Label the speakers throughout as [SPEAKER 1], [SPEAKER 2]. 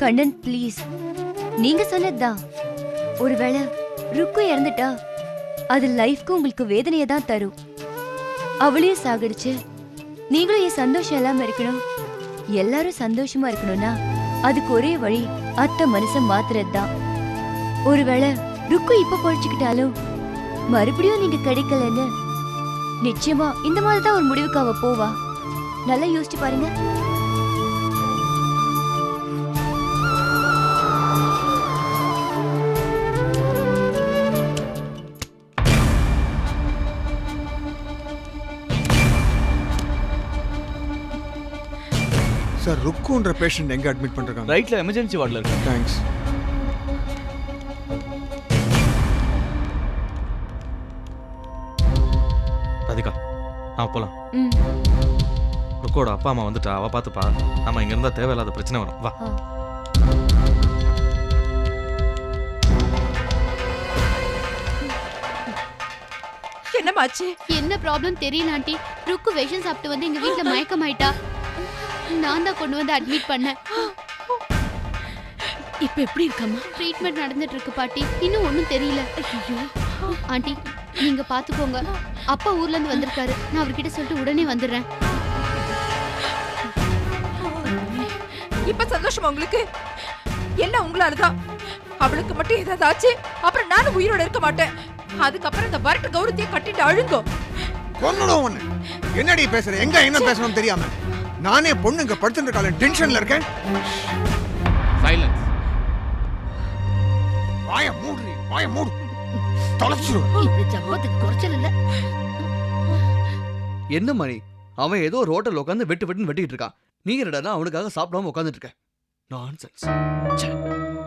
[SPEAKER 1] Kannan please நீங்க சொன்னதுதான். ஒருவேளை ருக்கு இறந்துட்டா அது லைஃப்க்கு உங்களுக்கு வேதனையை தான் தரும். அவளையும் சாகடிச்சு நீங்களும் என் சந்தோஷம் இல்லாம இருக்கணும். எல்லாரும் சந்தோஷமா இருக்கணும்னா அதுக்கு ஒரே வழி அத்தை மனசை மாத்துறது தான் ஒருவேளை ருக்கு இப்ப பொழைச்சுக்கிட்டாலும் மறுபடியும் நீங்க கிடைக்கலன்னு நிச்சயமா இந்த மாதிரி தான் ஒரு முடிவுக்கு அவ போவா. நல்லா யோசிச்சு பாருங்க.
[SPEAKER 2] ருக்குன்ற பேஷண்ட் எங்க அட்மிட் பண்ணிருக்காங்க?
[SPEAKER 3] ரைட்ல எமர்ஜென்சி வார்டில் இருக்கு
[SPEAKER 2] தேங்க்ஸ்
[SPEAKER 4] ராதிகா நான் போலாம். ருக்கோட அப்பா அம்மா வந்துட்டா அவ பார்த்துப்பா நம்ம இங்க இருந்தா தேவையில்லாத பிரச்சனை வரும். வா.
[SPEAKER 5] என்னமாச்சு
[SPEAKER 6] என்ன ப்ராப்ளம் தெரியல ஆண்டி. ருக்கு விஷம் சாப்பிட்டு வந்து எங்க வீட்ல மயக்கமாயிட்டா. நான் தான் கொண்டு வந்து அட்மிட் பண்ணேன்.
[SPEAKER 5] இப்ப எப்படி இருக்கம்மா?
[SPEAKER 6] ட்ரீட்மெண்ட் நடந்துட்டு இருக்கு பாட்டி. இன்னும் ஒண்ணும் தெரியல. ஆண்டி நீங்க பாத்துக்கோங்க. அப்பா ஊர்ல இருந்து வந்திருக்காரு. நான் அவர்கிட்ட சொல்லிட்டு உடனே வந்துடுறேன்.
[SPEAKER 5] இப்ப சந்தோஷமா உங்களுக்கு? எல்லாம் உங்களாலதான் அவளுக்கு மட்டும் ஏதாவது ஆச்சு? அப்புறம் நானும் உயிரோட இருக்க மாட்டேன். அதுக்கப்புறம் இந்த வரட்டு கௌரவத்தையே கட்டிட்டு அழுங்கோ.
[SPEAKER 2] என்னடி பேசுற? எங்க என்ன பேசணும் தெரியாம? நானே பொண்ணு இங்க படுத்துட்டு இருக்காளே டென்ஷன்ல இருக்கேன்.
[SPEAKER 4] சைலன்ஸ்
[SPEAKER 2] வாய மூடுறி வாய மூடு. தொலைச்சிருவேன்.
[SPEAKER 5] இந்த ஜம்பத்துக்கு குறைச்சல் இல்ல.
[SPEAKER 3] என்ன மணி? அவன் ஏதோ ஒரு ஹோட்டல் உட்காந்து வெட்டு வெட்டுன்னு வெட்டிக்கிட்டு இருக்கான். நீ என்னடா அவனுக்காக சாப்பிடாம உட்காந்துட்டு இருக்க? நான்சென்ஸ்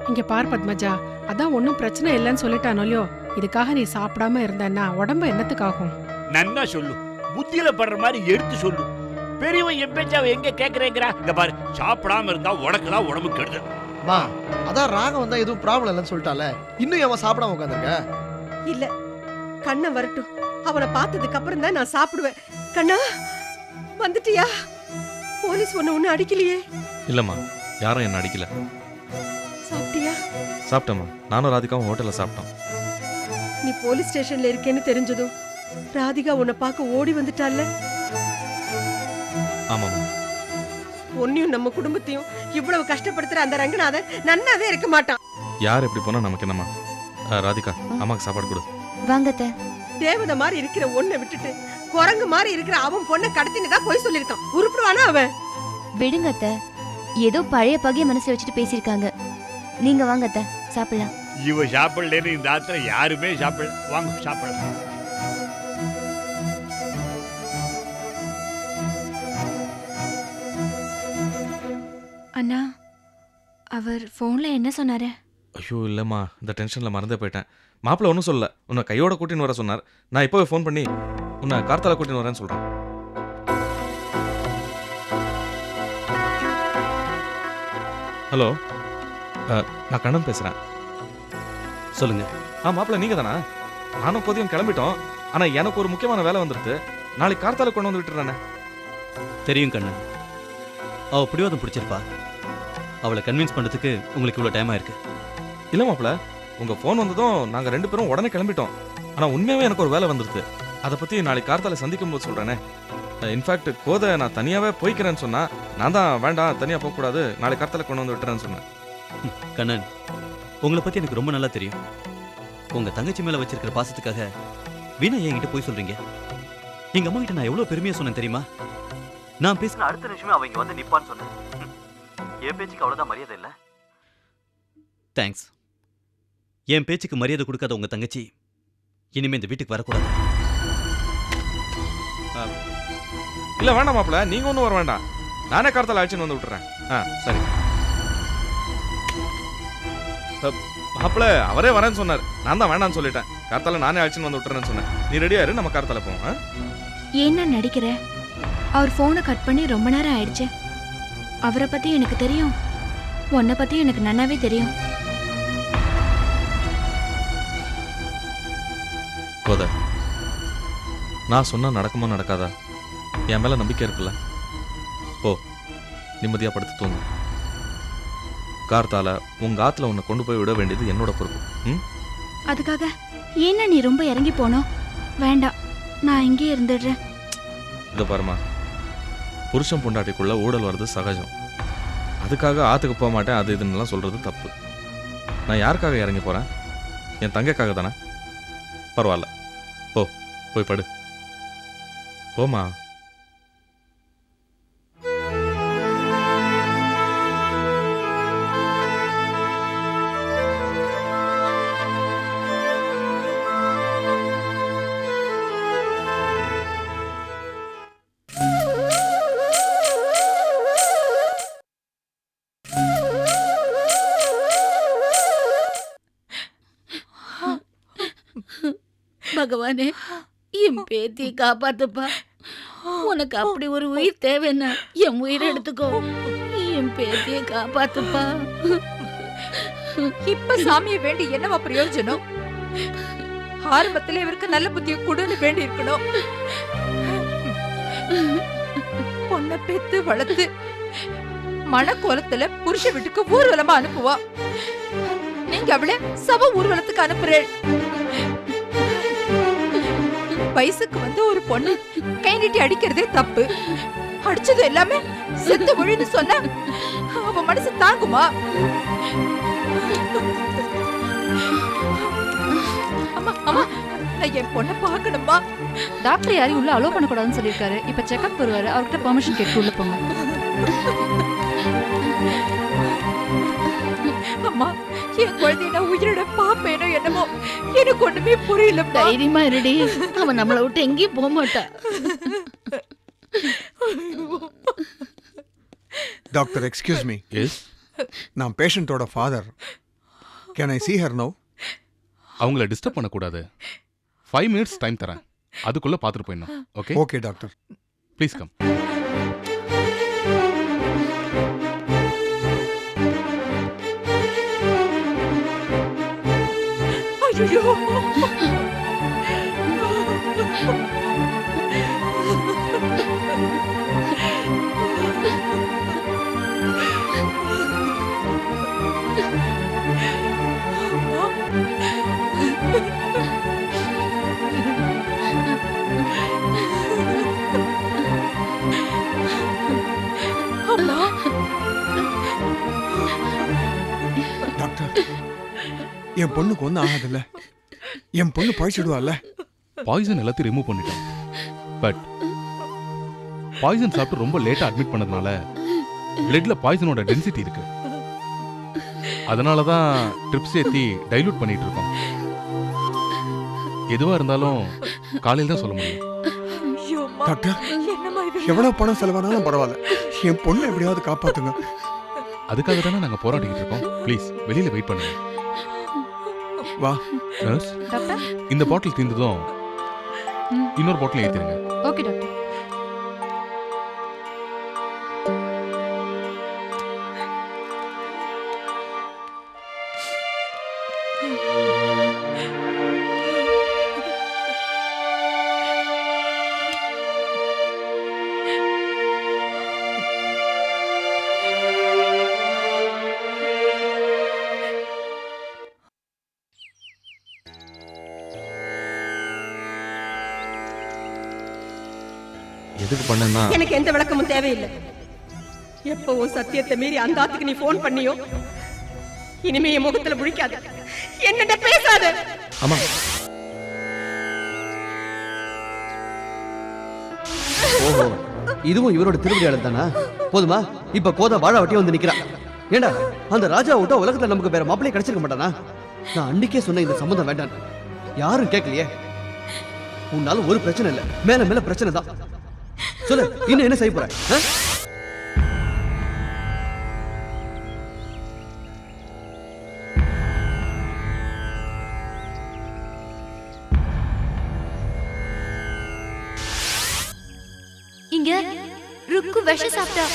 [SPEAKER 7] இங்க பார் பத்மஜா. அதான் ஒன்றும் பிரச்சனை இல்லைன்னு சொல்லிட்டானோ இல்லையோ? இதுக்காக நீ சாப்பிடாம இருந்தன்னா உடம்பு என்னத்துக்காகும்?
[SPEAKER 8] நன்னா சொல்லு. புத்தியில படுற மாதிரி எடுத்து சொல்லு. பெரியவன் என் எங்க கேக்குறேங்கிறா இங்க பாரு சாப்பிடாம இருந்தா உனக்கு தான் உடம்பு கெடுதல்
[SPEAKER 9] மா அதான் ராகம் வந்தா எதுவும் ப்ராப்ளம் இல்லைன்னு சொல்லிட்டால. இன்னும் அவன் சாப்பிடாம உட்காந்துருக்க
[SPEAKER 10] இல்ல கண்ணன் வரட்டும். அவனை பார்த்ததுக்கு அப்புறம் தான் நான் சாப்பிடுவேன். கண்ணா வந்துட்டியா? போலீஸ் ஒண்ணு ஒண்ணு அடிக்கலையே.
[SPEAKER 4] இல்லம்மா யாரும் என்ன அடிக்கல.
[SPEAKER 10] சாப்பிட்டியா?
[SPEAKER 4] சாப்பிட்டேம்மா. நானும் ராதிகாவும் ஹோட்டல்ல சாப்பிட்டோம்.
[SPEAKER 10] நீ போலீஸ் ஸ்டேஷன்ல இருக்கேன்னு தெரிஞ்சதும் ராதிகா உன்னை பார்க்க ஓடி வந்துட்டால
[SPEAKER 4] ஆமாம்மா.
[SPEAKER 10] உன்னையும் நம்ம குடும்பத்தையும் இவ்வளவு கஷ்டப்படுத்துற அந்த ரங்கநாதன் நன்னாவே இருக்க மாட்டான்.
[SPEAKER 4] யார் எப்படி போனா நமக்கு என்னம்மா? ராதிகா அம்மாக்கு சாப்பாடு கொடு.
[SPEAKER 1] வாங்க அத்தை.
[SPEAKER 10] தேவதை மாதிரி இருக்கிற ஒன்னை விட்டுட்டு குரங்கு மாதிரி இருக்கிற அவன் பொண்ணை கடத்தினதா போய் சொல்லிருக்கான் உருப்பிடுவானா அவன்?
[SPEAKER 1] விடுங்க அத்தை. ஏதோ பழைய பகைய மனசுல வச்சுட்டு பேசியிருக்காங்க. நீங்க வாங்க அத்தை. சாப்பிடலாம்.
[SPEAKER 8] இவ சாப்பிடலன்னு இந்த ஆத்துல யாருமே சாப்பிடல. வாங்க சாப்பிடலாம்.
[SPEAKER 11] அண்ணா அவர் ஃபோன்ல என்ன சொன்னாரு?
[SPEAKER 4] ஐயோ இல்லைம்மா இந்த டென்ஷனில் மறந்தே போயிட்டேன். மாப்பிள்ள ஒன்றும் சொல்லல. உன்னை கையோட கூட்டின்னு வர சொன்னார். நான் இப்போவே ஃபோன் பண்ணி உன்னை கார்த்தால கூட்டின்னு வரேன்னு சொல்கிறேன் ஹலோ நான் கண்ணன் பேசுகிறேன்
[SPEAKER 3] சொல்லுங்க.
[SPEAKER 4] ஆ மாப்பிள்ள நீங்கள் தானா? நானும் பொதியம் கிளம்பிட்டோம். ஆனால் எனக்கு ஒரு முக்கியமான வேலை வந்துடுது நாளைக்கு கார்த்தால கொண்டு வந்து விட்டுறானே.
[SPEAKER 3] தெரியும் கண்ணன். அவ பிடிவாதம் பிடிச்சிருப்பா. அவளை கன்வின்ஸ் பண்றதுக்கு உங்களுக்கு இவ்வளவு டைம் ஆயிருக்கு
[SPEAKER 4] இல்லை மாப்பிள்ள உங்கள் ஃபோன் வந்ததும் நாங்கள் ரெண்டு பேரும் உடனே கிளம்பிட்டோம். ஆனால் உண்மையாகவே எனக்கு ஒரு வேலை வந்துடுது அதை பற்றி நாளைக்கு கார்த்தால சந்திக்கும் போது சொல்கிறேனே இன்ஃபேக்ட் கோதை நான் தனியாகவே போய்க்கிறேன்னு சொன்னால் நான் தான் வேண்டாம் தனியாக போகக்கூடாது நாளைக்கு கார்த்தால கொண்டு வந்து விட்டுறேன்னு சொன்னேன்.
[SPEAKER 3] கண்ணன் உங்களை பத்தி எனக்கு ரொம்ப நல்லா தெரியும். உங்க தங்கச்சி மேல வச்சிருக்கிற பாசத்துக்காக வீணா என்கிட்ட போய் சொல்றீங்க? எங்க அம்மா கிட்ட நான் எவ்வளவு பெருமையா சொன்னேன் தெரியுமா? நான் பேசின அடுத்த நிமிஷமே அவங்க வந்து நிப்பான்னு சொன்னேன். என் பேச்சுக்கு அவ்வளவுதான் மரியாதை இல்ல? தேங்க்ஸ் என் பேச்சுக்கு மரியாதை கொடுக்காத உங்க தங்கச்சி இனிமே இந்த வீட்டுக்கு வரக்கூடாது.
[SPEAKER 4] இல்லை வேண்டாம் மாப்பிள்ள. நீங்கள் ஒன்றும் வர வேண்டாம். நானே கார்த்தால அழைச்சின்னு வந்து விட்டுறேன். ஆ சரி. மாப்பிள்ள அவரே வரேன்னு சொன்னார். நான் தான் வேண்டாம்னு சொல்லிட்டேன். கார்த்தால நானே அழைச்சின்னு வந்து விட்டுறேன்னு சொன்னேன். நீ ரெடியா இரு நம்ம கார்த்தால போவோம் ஆ?
[SPEAKER 11] ஏன்னா நடிக்கிற? அவர் ஃபோனை கட் பண்ணி ரொம்ப நேரம் ஆயிடுச்சு. அவரை பத்தி எனக்கு தெரியும். உன்னை பத்தி எனக்கு நன்னாவே தெரியும்.
[SPEAKER 4] கோதை நான் சொன்னா நடக்குமா நடக்காதா? என் மேல நம்பிக்கை இருக்குல்ல? ஓ நிம்மதியா படுத்து தூங்கு. கார்த்தால உங்க ஆத்துல உன்னை கொண்டு போய் விட வேண்டியது என்னோட பொறுப்பு. ம்?
[SPEAKER 11] அதுக்காக ஏன்னா நீ ரொம்ப இறங்கி போனோம் வேண்டாம் நான் இங்கேயே இருந்துடுறேன்.
[SPEAKER 4] இதை பாருமா புருஷன் பொண்டாட்டிக்குள்ள ஊழல் வர்றது சகஜம். அதுக்காக ஆற்றுக்கு போக மாட்டேன் அது இதுன்னுலாம் சொல்கிறது தப்பு. நான் யாருக்காக இறங்கி போகிறேன் என் தங்கைக்காக தானே? பரவாயில்ல. போ போய் படு. போமா
[SPEAKER 12] காப்பாத்துப்பா. உனக்கு அப்படி ஒரு உயிர் தேவைன்னா என் உயிரை எடுத்துக்கோ. என் பேத்தியை காப்பாத்துப்பா.
[SPEAKER 5] இப்ப சாமியை வேண்டி என்னவா பிரயோஜனம்? ஆரம்பத்துல இவருக்கு நல்ல புத்திய கொடுன்னு வேண்டி இருக்கணும். பொண்ணை பெத்து வளர்த்து மனக்கோலத்துல புருஷ வீட்டுக்கு ஊர்வலமா அனுப்புவா. நீங்க அவளை சப ஊர்வலத்துக்கு அனுப்புறேன். வயசுக்கு வந்து ஒரு பொண்ணு கை நீட்டி அடிக்கிறதே தப்பு. அடிச்சது எல்லாமே செத்து மொழின்னு சொன்னா அவ மனசு தாங்குமா? அம்மா அம்மா நான் என் பொண்ணை பார்க்கணுமா?
[SPEAKER 13] டாக்டர் யாரையும் உள்ள அலோவ் பண்ணக்கூடாதுன்னு சொல்லியிருக்காரு. இப்ப செக்அப் வருவாரு. அவர்கிட்ட பெர்மிஷன் கேட்டு உள்ள போங்க.
[SPEAKER 5] அம்மா என் குழந்தைய நான் உயிரோட பாப்பேனோ என்னமோ? எனக்கு ஒண்ணுமே புரியலப்பா.
[SPEAKER 12] தைரியமா இருடி. அவன் நம்மளை விட்டு எங்கேயும் போக மாட்டா.
[SPEAKER 2] டாக்டர் எக்ஸ்கியூஸ் மீ
[SPEAKER 4] எஸ்
[SPEAKER 2] நான் பேஷண்ட்டோட father can I see her now?
[SPEAKER 14] அவங்கள டிஸ்டர்ப் பண்ணக்கூடாது. ஃபைவ் மினிட்ஸ் டைம் தரேன். அதுக்குள்ள பார்த்துட்டு போயிடணும். Okay
[SPEAKER 2] okay doctor
[SPEAKER 14] please come
[SPEAKER 5] ஐயோ அம்மா
[SPEAKER 2] என் பொண்ணுக்கு ஒன்றும் ஆகாதுல்ல. என் பொண்ணு பழிச்சிடுவாள்ல.
[SPEAKER 14] பாய்சன் எல்லாத்தையும் ரிமூவ் பண்ணிட்டோம் பட் பாய்சன் சாப்பிட்டு ரொம்ப லேட்டா அட்மிட் பண்ணதுனால பிளட்ல பாய்சனோட டென்சிட்டி இருக்கு. அதனால தான் ட்ரிப்ஸ் ஏத்தி டைலூட் பண்ணிட்டு இருக்கோம். எதுவா இருந்தாலும் காலையில் தான் சொல்ல முடியும்.
[SPEAKER 2] டாக்டர் எவ்வளவு பணம் செலவானாலும் பரவாயில்ல. என் பொண்ணை எப்படியாவது காப்பாத்துங்க.
[SPEAKER 14] அதுக்காக தானே நாங்க போராடிக்கிட்டு இருக்கோம். ப்ளீஸ் வெளியில வெயிட் பண்ணுங்க.
[SPEAKER 2] வா.
[SPEAKER 14] Nurse
[SPEAKER 13] doctor?
[SPEAKER 14] இந்த பாட்டில் தீர்ந்ததும் இன்னொரு பாட்டில் ஏத்திருங்க.
[SPEAKER 13] Okay doctor.
[SPEAKER 4] பண்ணேன்னா
[SPEAKER 10] எனக்கு எந்த விளக்கமும் தேவையில்லை. எப்பவும் சத்தியத்தை மீறி அந்த ஆத்துக்கு நீ ஃபோன் பண்ணியோ? இனிமே என் முகத்துல முழிக்காத. என்னட்ட பேசாத.
[SPEAKER 4] ஆமா
[SPEAKER 9] ஓஹோ இதுவும் இவரோட திருவிளையாடல் தானா? போதுமா இப்ப கோதா வாழ வட்டி வந்து நிக்கிறா. ஏண்டா அந்த ராஜா விட்டா உலகத்துல நமக்கு வேற மாப்பிளைய கிடைச்சிருக்க மாட்டானா? நான் அன்னைக்கே சொன்ன இந்த சம்மந்தம் வேண்டாம் யாரும் கேட்கலையே. உன்னால ஒரு பிரச்சனை இல்ல. மேல மேல பிரச்சனை தான். சொல்லு இன்னும் என்ன செய்ய போற?
[SPEAKER 1] இங்க ருக்கு விஷம் சாப்பிட்டா.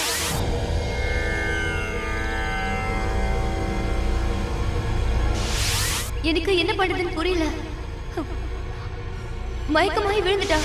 [SPEAKER 1] எனக்கு என்ன பண்றதுன்னு புரியல. மயக்கமாய் விழுந்துட்டா.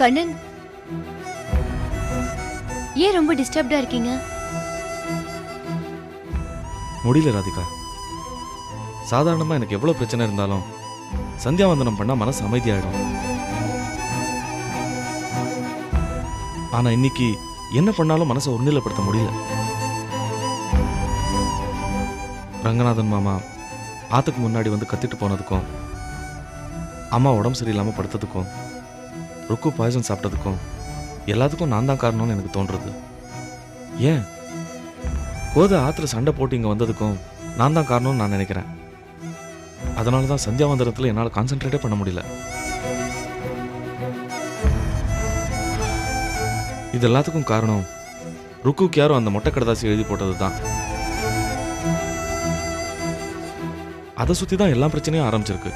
[SPEAKER 1] கண்ணன். ஏன் ரொம்ப டிஸ்டர்ப்டா இருக்கீங்க?
[SPEAKER 4] முடியல ராதிகா. சாதாரணமாக எனக்கு எவ்வளோ பிரச்சனை இருந்தாலும் சந்தியாவந்தனம் பண்ணால் மனசு அமைதியாயிடும் ஆனால் இன்னைக்கு என்ன பண்ணாலும் மனசை ஒருநிலைப்படுத்த முடியல. ரங்கநாதன் மாமா ஆத்துக்கு முன்னாடி வந்து கத்திட்டு போனதுக்கும் அம்மா உடம்பு சரியில்லாமல் படுத்ததுக்கும் ருக்கு பாய்சன் சாப்பிட்டதுக்கும் எல்லாத்துக்கும் நான் தான் காரணம்னு எனக்கு தோன்றுறது. ஏன்? கோதை ஆத்துல சண்டை போட்டு இங்கே வந்ததுக்கும் நான் தான் காரணம்னு நான் நினைக்கிறேன். அதனால தான் சந்தியாவந்தரத்தில் என்னால் கான்சென்ட்ரேட்டே பண்ண முடியல. இது எல்லாத்துக்கும் காரணம் ருக்குக்கு யாரும் அந்த மொட்டை கடதாசி எழுதி போட்டது தான். அதை சுற்றி தான் எல்லா பிரச்சனையும் ஆரம்பிச்சிருக்கு.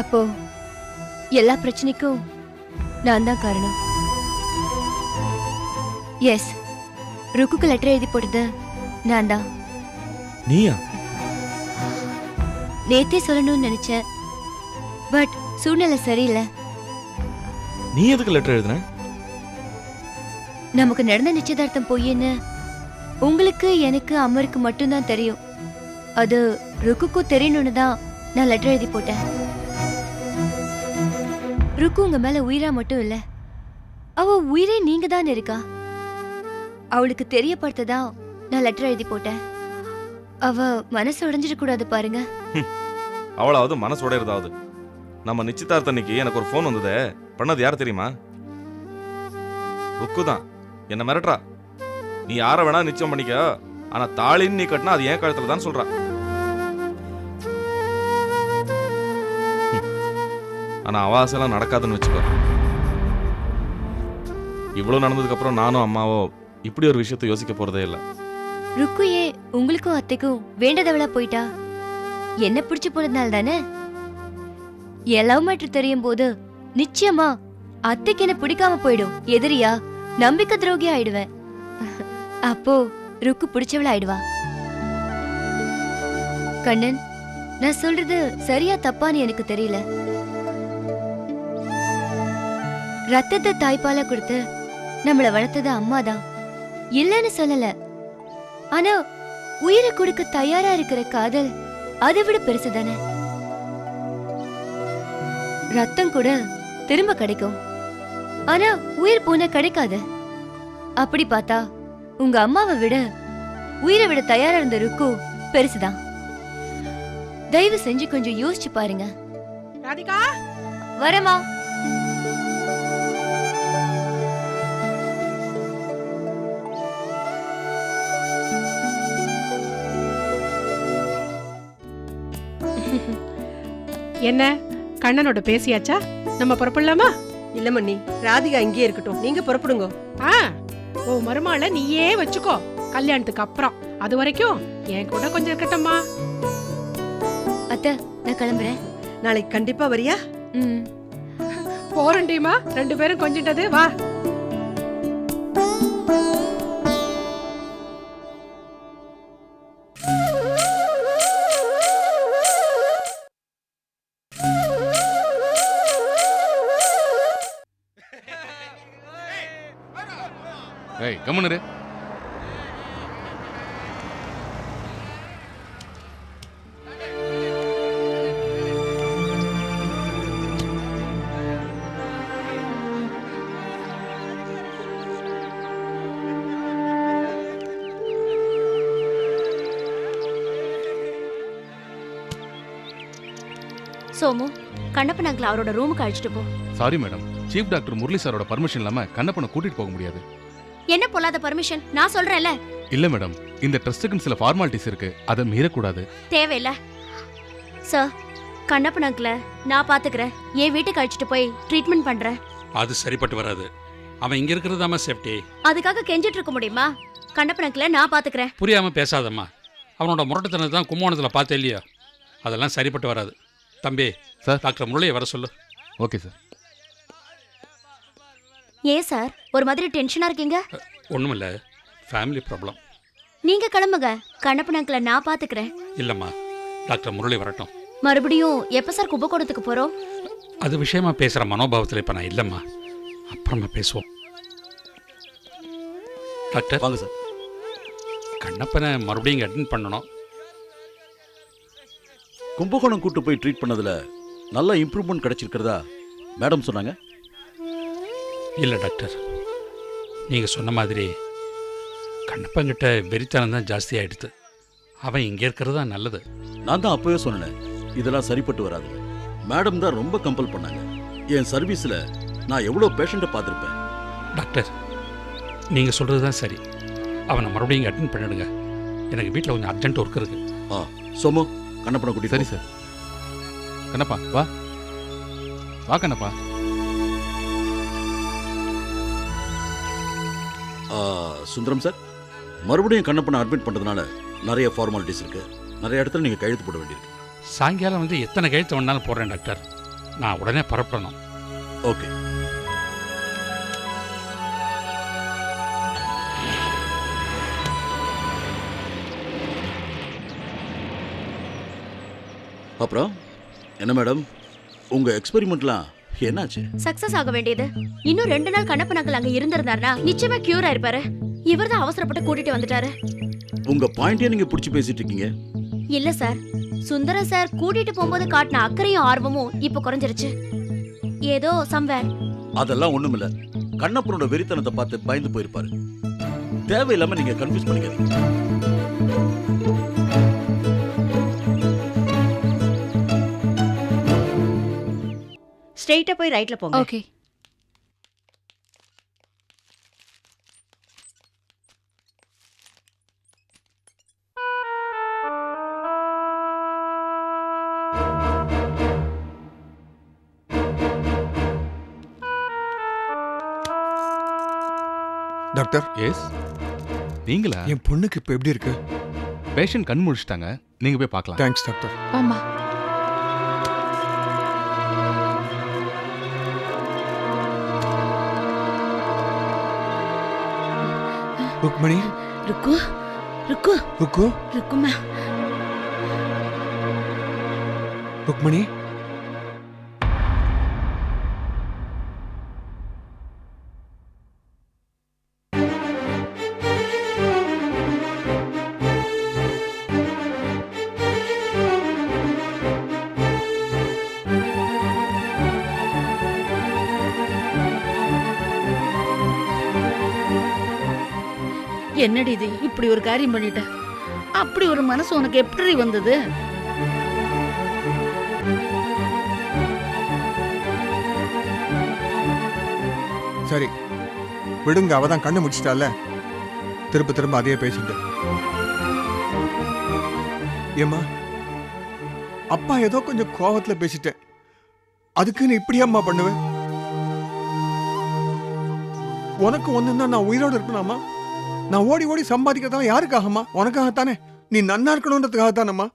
[SPEAKER 1] அப்போ எல்லா பிரச்சனைக்கும் நான் தான் காரணம். எஸ் ருக்குக்கு லெட்டர் எழுதி போட்டது நான் தான்.
[SPEAKER 4] நீயா?
[SPEAKER 1] நேத்தே சொல்லணும்னு நினைச்சேன். பட் சூழ்நிலை சரியில்லை.
[SPEAKER 4] நீ எதுக்கு லெட்டர் எழுதுன?
[SPEAKER 1] நமக்கு நடந்த நிச்சயதார்த்தம் பொய்ன்னு உங்களுக்கு எனக்கு அம்மருக்கு மட்டும்தான் தெரியும். அது ருக்குக்கும் தெரியணும்னு தான் நான் லெட்டர் எழுதி போட்டேன். ருக்கு உங்க மேல உயிரா மட்டும் இல்ல. அவ உயிரே நீங்க தான் இருக்கா? அவளுக்கு தெரியப்படுத்ததான் நான் லெட்டர் எழுதி போட்டேன். அவ மனசு உடைஞ்சிட கூடாது பாருங்க.
[SPEAKER 4] அவளாவது மனசு உடையறதாவது. நம்ம நிச்சயதார்த்த அன்னைக்கு எனக்கு ஒரு ஃபோன் வந்ததே. பண்ணது யார் தெரியுமா? ருக்கு தான். என்ன மிரட்டுறா? நீ யாரை வேணா நிச்சயம் பண்ணிக்க. ஆனா தாலின்னு நீ கட்டினா அது ஏன் கழுத்துல தான் சொல்றா. ஆனா அவாசெல்லாம் நடக்காதுன்னு வச்சுக்கோ. இவ்வளவு நடந்ததுக்கு அப்புறம் நானும் அம்மாவோ இப்படி ஒரு விஷயத்தை யோசிக்க போறதே இல்லை.
[SPEAKER 1] ருக்கு உங்களுக்கும் அத்தைக்கும் வேண்டதவளா போயிட்டா? என்ன பிடிச்சு போனதுனால தானே? என் லவ் மேட்ரு தெரியும் போது நிச்சயமா அத்தைக்கு என்ன பிடிக்காம போயிடும். எதிரியா நம்பிக்கை துரோகி ஆயிடுவேன். அப்போ ருக்கு பிடிச்சவள ஆயிடுவா? கண்ணன் நான் சொல்றது சரியா தப்பான்னு எனக்கு தெரியல. ரத்தத்தை தாய்ப்பாலா கொடுத்து நம்மள வளர்த்தது அம்மாதான். இல்லைன்னு சொல்லல. ஆனா உயிரை கொடுக்க தயாரா இருக்கிற காதல் அதை விட பெருசு தானே ரத்தம் கூட திரும்ப கிடைக்கும். ஆனா உயிர் போன கிடைக்காது. அப்படி பார்த்தா உங்க அம்மாவை விட உயிரை விட தயாரா இருந்த ருக்கு பெருசுதான். தயவு செஞ்சு கொஞ்சம் யோசிச்சு பாருங்க.
[SPEAKER 7] ராதிகா!
[SPEAKER 1] வரமா
[SPEAKER 7] என்ன? கண்ணனோட பேசியாச்சா? நம்ம புறப்படலாமா?
[SPEAKER 10] இல்ல மண்ணி ராதிகா இங்கேயே இருக்கட்டும். நீங்க புறப்படுங்க.
[SPEAKER 7] ஆ ஓ மருமாள நீயே வச்சுக்கோ. கல்யாணத்துக்கு அப்புறம். அது வரைக்கும் என் கூட கொஞ்சம் இருக்கட்டும்மா.
[SPEAKER 1] அத்தை நான் கிளம்புறேன்.
[SPEAKER 10] நாளைக்கு கண்டிப்பா வரியா?
[SPEAKER 1] ம்.
[SPEAKER 7] போறேன்டிமா ரெண்டு பேரும் கொஞ்சிட்டது வா.
[SPEAKER 14] கம்முனரு.
[SPEAKER 15] சோமு கண்ணப்பன் அங்கிள் அவரோட ரூமுக்கு அழைச்சிட்டு போ.
[SPEAKER 14] Sorry madam chief doctor Murali சாரோட பர்மிஷன் இல்லாம கண்ணப்பனை கூட்டிட்டு போக முடியாது.
[SPEAKER 15] என்ன பொல்லாத பர்மிஷன் நான் சொல்றேன்ல.
[SPEAKER 14] இல்ல மேடம் இந்த ட்ரஸ்ட்டுக்குன்னு சில ஃபார்மாலிட்டிஸ் இருக்கு. அதை மீறக்கூடாது.
[SPEAKER 15] தேவையில்ல. சார் கண்ணப்பன் அங்கிள நான் பாத்துக்கிறேன். என் வீட்டுக்கு அழைச்சிட்டு போய் ட்ரீட்மெண்ட் பண்றேன்.
[SPEAKER 16] அது சரிப்பட்டு வராது. அவன் இங்க இருக்கிறதாம சேஃப்டி
[SPEAKER 15] அதுக்காக கெஞ்சிட்டு இருக்க முடியுமா? கண்ணப்பன் அங்கிள நான் பாத்துக்கிறேன்.
[SPEAKER 16] புரியாம பேசாதம்மா. அவனோட முரட்டுத்தனத்தை தான் கும்போணத்தில் பார்த்தே இல்லையா? அதெல்லாம் சரிப்பட்டு வராது. தம்பி
[SPEAKER 14] சார்
[SPEAKER 16] டாக்டர் முரளியை வர சொல்லு.
[SPEAKER 14] ஓகே சார்
[SPEAKER 15] ஏன் சார்? ஒரு மாதிரி டென்ஷனா இருக்கீங்க?
[SPEAKER 16] ஒண்ணுமில்ல. ஃபேமிலி ப்ராப்ளம்
[SPEAKER 15] நீங்க கிளம்புங்க. கண்ணப்பன் அங்கிள நான் பாத்துக்கிறேன்.
[SPEAKER 16] இல்லைம்மா. டாக்டர் முரளி வரட்டும்.
[SPEAKER 15] மறுபடியும் எப்ப சார் கும்பகோணத்துக்கு போறோம்?
[SPEAKER 16] அது விஷயமா பேசுகிற மனோபாவத்தில் இப்போ நான் இல்லைம்மா. அப்புறமா பேசுவோம். டாக்டர்?
[SPEAKER 3] வாங்க சார்.
[SPEAKER 16] கண்ணப்பனை மறுபடியும் இங்கே அட்மிட் பண்ணணும்.
[SPEAKER 17] கும்பகோணம் கூட்டு போய் ட்ரீட் பண்ணதுல நல்ல இம்ப்ரூவ்மெண்ட் கிடைச்சிருக்கிறதா மேடம் சொன்னாங்க?
[SPEAKER 16] இல்லை டாக்டர். நீங்கள் சொன்ன மாதிரி கண்ணப்பங்கிட்ட வெறித்தனம் தான் ஜாஸ்தி ஆயிடுது. அவன் இங்கே இருக்கிறது தான் நல்லது.
[SPEAKER 17] நான் தான் அப்பவே சொன்னேன். இதெல்லாம் சரிப்பட்டு வராது. மேடம் தான் ரொம்ப கம்பல் பண்ணாங்க. என் சர்வீஸ்ல நான் எவ்வளவு பேஷண்ட்டை பார்த்துருப்பேன்?
[SPEAKER 16] டாக்டர் நீங்கள் சொல்கிறது தான் சரி. அவனை மறுபடியும் இங்கே அட்மிட் பண்ணிடுங்க. எனக்கு வீட்டில் கொஞ்சம் அர்ஜென்ட் ஒர்க் இருக்கு.
[SPEAKER 17] ஆ சோமு கண்ணப்பனை கூட்டி
[SPEAKER 14] சரி சார். கண்ணப்பா வா. வா கண்ணப்பா.
[SPEAKER 17] சுந்தரம் சார் மறுபடியும் கண்ணப்பனை அட்மிட் பண்றதுனால நிறைய ஃபார்மாலிட்டிஸ் இருக்கு. நிறைய இடத்துல நீங்க கையெழுத்து போட வேண்டியிருக்கு.
[SPEAKER 16] சாயங்காலம் வந்து எத்தனை கழுத்து வேணாலும் போடுறேன் டாக்டர். நான் உடனே பரப்பணும்
[SPEAKER 17] ஓகே. அப்புறம் என்ன மேடம்? உங்க எக்ஸ்பெரிமெண்ட்லாம் என்னாச்சு?
[SPEAKER 15] சக்சஸ் ஆக வேண்டியது. இன்னும் ரெண்டு நாள் கண்ணப்பன் அங்கிள் அங்க இருந்திருந்தாருனா நிச்சயமா கியூர் ஆயிருப்பாரு இவர்தான் அவசரப்பட்டு கூட்டிட்டு வந்துட்டாரு.
[SPEAKER 17] உங்க பாயிண்டே நீங்க பிடிச்சி பேசிட்டு இருக்கீங்க.
[SPEAKER 15] இல்ல சார். சுந்தரம் சார் கூட்டிட்டு போகும்போது காட்டின அக்கறையும் ஆர்வமும் இப்ப குறைஞ்சிருச்சு. ஏதோ சம்வேர்
[SPEAKER 17] அதெல்லாம் ஒண்ணுமில்ல. கண்ணப்பனோட வெறித்தனத்தை பார்த்து பயந்து போயிருப்பாரு. தேவையில்லாம நீங்க கன்ஃபியூஸ் பண்ணிக்காதீங்க.
[SPEAKER 18] ஸ்ட்ரெயிட்டா போய் ரைட்ல போங்க.
[SPEAKER 13] ஓகே.
[SPEAKER 2] டாக்டர்.
[SPEAKER 14] எஸ். நீங்களா?
[SPEAKER 2] என் பொண்ணுக்கு இப்போ எப்படி இருக்கு?
[SPEAKER 14] பேஷண்ட் கண் முழிச்சிட்டாங்க நீங்க போய் பார்க்கலாம்.
[SPEAKER 2] Thanks doctor.
[SPEAKER 13] ஆமா
[SPEAKER 2] ருக்மணி?
[SPEAKER 12] ருக்கு ருக்கு.
[SPEAKER 2] ருக்கு?
[SPEAKER 12] ருக்குமா
[SPEAKER 2] ருக்மணி?
[SPEAKER 12] என்னடி இது? இப்படி ஒரு காரியம் பண்ணிட்ட. அப்படி ஒரு மனசு உனக்கு எப்படி வந்தது?
[SPEAKER 2] சரி விடுங்க அவ தான் கண்ணு முடிச்சிட்டால திரும்ப திரும்ப அதையே பேசிட்டு ஏம்மா அப்பா ஏதோ கொஞ்சம் கோபத்துல பேசிட்டேன். அதுக்குன்னு இப்படியாம்மா பண்ணுவேன் உனக்கு ஒண்ணுன்னா நான் உயிரோடு இருக்கணும்மா நான் ஓடி ஓடி சம்பாதிக்கிறதெல்லாம் யாருக்காகம்மா? உனக்காகத்தானே? நீ நன்னா இருக்கணுன்றதுக்காகத்தானம்மா?